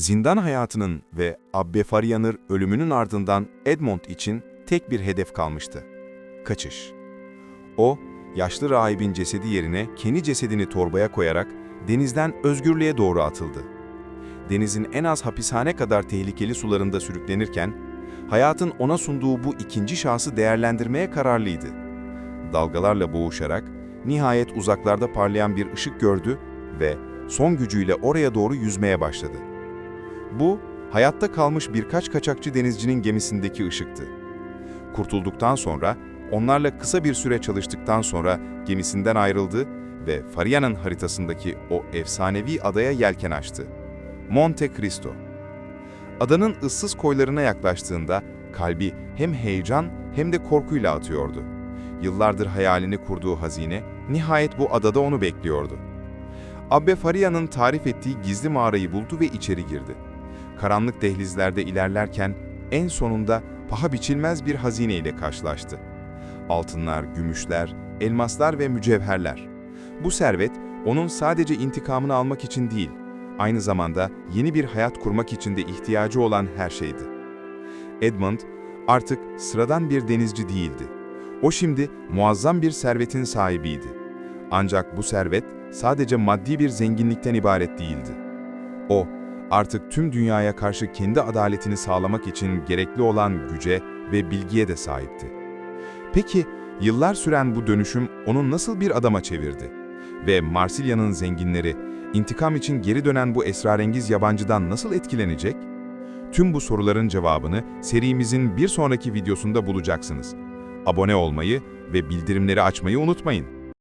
Zindan hayatının ve Abbe Faryanır ölümünün ardından Edmond için tek bir hedef kalmıştı. Kaçış. O, yaşlı rahibin cesedi yerine kendi cesedini torbaya koyarak denizden özgürlüğe doğru atıldı. Denizin en az hapishane kadar tehlikeli sularında sürüklenirken, hayatın ona sunduğu bu ikinci şansı değerlendirmeye kararlıydı. Dalgalarla boğuşarak, nihayet uzaklarda parlayan bir ışık gördü ve son gücüyle oraya doğru yüzmeye başladı. Bu, hayatta kalmış birkaç kaçakçı denizcinin gemisindeki ışıktı. Kurtulduktan sonra, onlarla kısa bir süre çalıştıktan sonra gemisinden ayrıldı ve Faria'nın haritasındaki o efsanevi adaya yelken açtı. Monte Cristo. Adanın ıssız koylarına yaklaştığında kalbi hem heyecan hem de korkuyla atıyordu. Yıllardır hayalini kurduğu hazine nihayet bu adada onu bekliyordu. Abbe Faria'nın tarif ettiği gizli mağarayı buldu ve içeri girdi. Karanlık dehlizlerde ilerlerken en sonunda paha biçilmez bir hazine ile karşılaştı. Altınlar, gümüşler, elmaslar ve mücevherler. Bu servet onun sadece intikamını almak için değil, aynı zamanda yeni bir hayat kurmak için de ihtiyacı olan her şeydi. Edmund artık sıradan bir denizci değildi. O şimdi muazzam bir servetin sahibiydi. Ancak bu servet sadece maddi bir zenginlikten ibaret değildi. O, artık tüm dünyaya karşı kendi adaletini sağlamak için gerekli olan güce ve bilgiye de sahipti. Peki, yıllar süren bu dönüşüm onu nasıl bir adama çevirdi? Ve Marsilya'nın zenginleri, intikam için geri dönen bu esrarengiz yabancıdan nasıl etkilenecek? Tüm bu soruların cevabını serimizin bir sonraki videosunda bulacaksınız. Abone olmayı ve bildirimleri açmayı unutmayın.